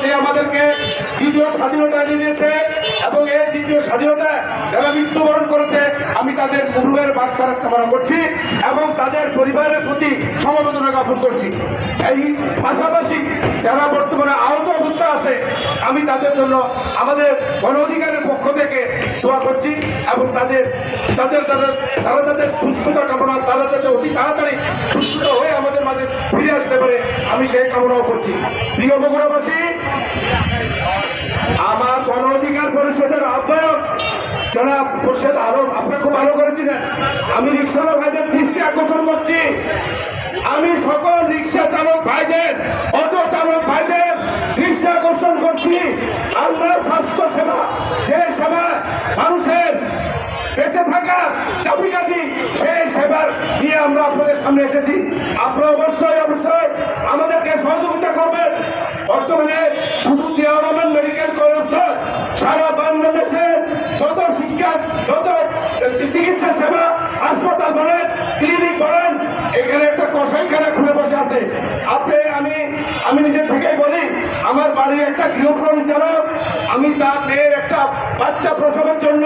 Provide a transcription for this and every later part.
সে আমাদেরকে দ্বিতীয় স্বাধীনতা এনে দিয়েছে এবং এই দ্বিতীয় স্বাধীনতা যারা মৃত্যুবরণ করেছে, আমি তাদের মুরুয়ের বার্তা কামনা করছি এবং তাদের পরিবারের প্রতি সমবেদনা জ্ঞাপন করছি। এই পাশাপাশি যারা বর্তমানে আহত অবস্থা আছে আমি তাদের জন্য আমাদের গণ অধিকারের পক্ষ থেকে দোয়া করছি এবং তাদের তাদের তাদের, তারা তাদের সুস্থতা কামনা, তারা যাতে অতি তাড়াতাড়ি সুস্থ হয়ে আমাদের মাঝে ফিরে আসতে পারে, আমি সেই কামনাও করছি। প্রিয় বগুড়াবাসী, আমার গণ অধিকার পরিষদের আহ্বায়ক যারা খোরশেদ আলম, আপনার খুব ভালো করেছিলেন আমি রিক্সাচালক ভাইদের দৃষ্টি আকর্ষণ করছি। আমি সকল রিক্সা চালক ভাইদের করছি আমরা স্বাস্থ্য সেবা, যে সেবা মানুষের বেঁচে থাকা চাবিকাঠি, সেই সেবার নিয়ে আমরা আপনাদের সামনে এসেছি। আপনারা অবশ্যই অবশ্যই আমাদেরকে সহযোগিতা করবেন। বর্তমানে শুধু জিয়া রহমান মেডিকেল কলেজ নয় সারা বাংলাদেশে যত শিক্ষা, যত চিকিৎসা সেবা হাসপাতাল বলেন ক্লিনিক বলেন এখানে একটা কষাইখানা খুলে বসে আছে। আপনি আমি আমি নিজে থেকে বলি, আমার বাড়ির একটা গৃহকর্মী চালক আমি তার মেয়ের একটা বাচ্চা প্রসবের জন্য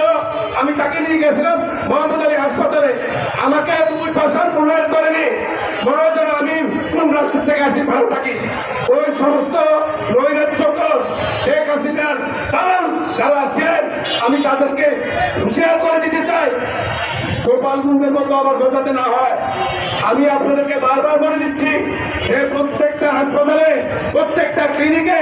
আমি তাকে নিয়ে গেছিলাম মোহাম্মদ আলী হাসপাতালে। আমাকে দুই পাশার মূল্যায়ন করেনি। মনে আমি কোন রাষ্ট্র থেকে আসি ভালো থাকি। ওই সমস্ত নৈরাজ্যকর শেখ হাসিনার তারা যারা আছেন, আমি তাদেরকে হুঁশিয়ার করে দিতে চাই। গোপালগঞ্জের মতো আবার বোঝাতে না হয়। আমি আপনাদেরকে বারবার বলে দিচ্ছি যে প্রত্যেকটা হাসপাতালে প্রত্যেকটা ক্লিনিকে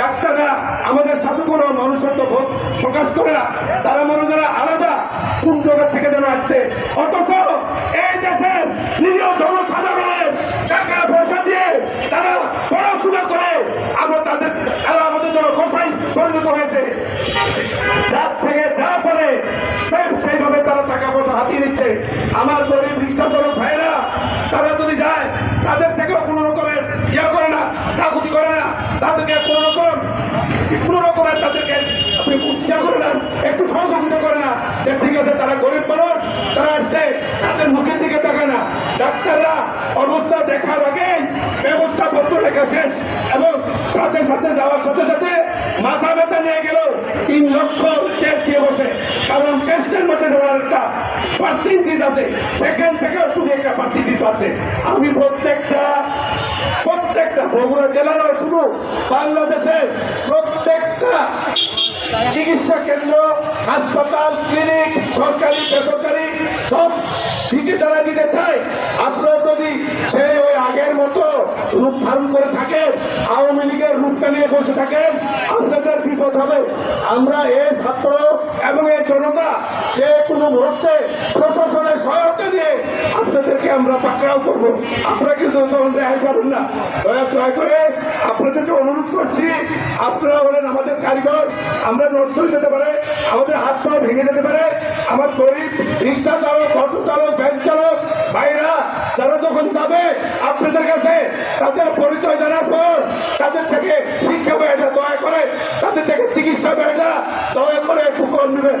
ডাক্তাররা আমাদের সাথে কোনো মনুষ্যত্ব বোধ প্রকাশ করে না। তারা মনে যারা আলাদা কোন জগৎ থেকে যেন আসছে। অথচ এই দেশের নিরীহ জনসাধারণের টাকা পয়সা দিয়ে তারা পড়াশোনা করে আমরা তাদের তারা আমাদের জন্য কষাই পরিণত হয়েছে। যার থেকে যা পরে সেইভাবে তারা টাকা পয়সা হাতিয়ে নিচ্ছে। আমার গরিব রিক্সা চালক ভাইরা তারা যদি যায়, তাদের থেকেও কোনো ইয়া করে না কাকুতি করে না, তাদেরকে কোনো রকম কোনো রকমের তাদেরকে আপনি ইয়া করে না, একটু সহযোগিতা করে না। যে ঠিক আছে, তারা গরিব মানুষ, তারা আসছে, তাদের মুখের দিকে তাকায় না। ডাক্তাররা অবস্থা দেখার আগে ব্যবস্থা পত্র লেখা শেষ এবং সাথে সাথে যাওয়ার সাথে সাথে মাথা ব্যথা নিয়ে গেল তিন লক্ষ চেক দিয়ে বসে। কারণ টেস্টের মধ্যে ধরার একটা পার্সেন্টেজ আছে। সেখান থেকে শুধু একটা পার্সেন্টেজ পাচ্ছে। আমি প্রত্যেকটা বগুড়া জেলারও শুধু বাংলাদেশের প্রত্যেকটা চিকিৎসা কেন্দ্র, হাসপাতাল, ক্লিনিক, সরকারি, বেসরকারি, সব দিকে তারা দিতে চায়। আপনারা যদি সেই ওই আগের মতো রূপ ধারণ করে থাকেন, আওয়ামী লীগের রূপটা নিয়ে বসে থাকেন, আপনাদের বিপদ হবে। আমরা এ ছাত্র এবং এই জনতা যে কোনো মুহূর্তে প্রশাসনের সহায়তা নিয়ে আপনাদেরকে আমরা পাকড়াও করব। আপনারা কিন্তু তখন রেহাই পাবেন না। দয়া দয়া করে আপনাদেরকে অনুরোধ করছি, আপনারা হলেন আমাদের কারিগর, আমরা নষ্ট হয়ে যেতে পারে, আমাদের হাত পা ভেঙে যেতে পারে, আমার গরিব, রিক্সা চালক, অটো চালক, ভ্যান চালক, ভাইরা, যারা যখন যাবে, আপনাদের কাছে তাদের পরিচয় জানার পর তাদের থেকে শিক্ষা ব্যয়টা দয়া করে, তাদের থেকে চিকিৎসা ব্যয়টা দয়া করে একটু কম নেবেন।